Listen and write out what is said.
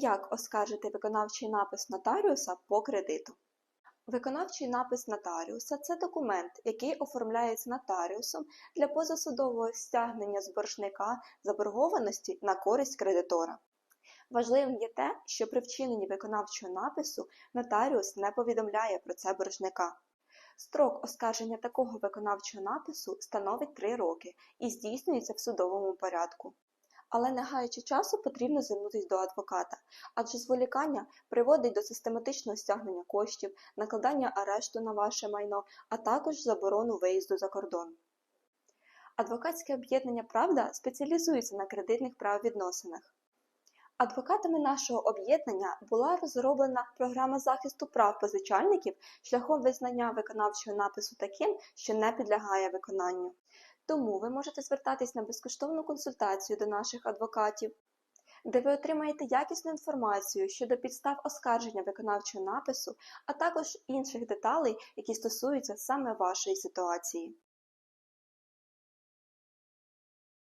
Як оскаржити виконавчий напис нотаріуса по кредиту? Виконавчий напис нотаріуса це документ, який оформляється нотаріусом для позасудового стягнення з боржника заборгованості на користь кредитора. Важливим є те, що при вчиненні виконавчого напису нотаріус не повідомляє про це боржника. Строк оскарження такого виконавчого напису становить 3 роки і здійснюється в судовому порядку. Але не гаючи часу, потрібно звернутися до адвоката, адже зволікання приводить до систематичного стягнення коштів, накладання арешту на ваше майно, а також заборону виїзду за кордон. Адвокатське об'єднання Правда спеціалізується на кредитних правовідносинах. Адвокатами нашого об'єднання була розроблена програма захисту прав позичальників шляхом визнання виконавчого напису таким, що не підлягає виконанню. Тому ви можете звертатись на безкоштовну консультацію до наших адвокатів, де ви отримаєте якісну інформацію щодо підстав оскарження виконавчого напису, а також інших деталей, які стосуються саме вашої ситуації.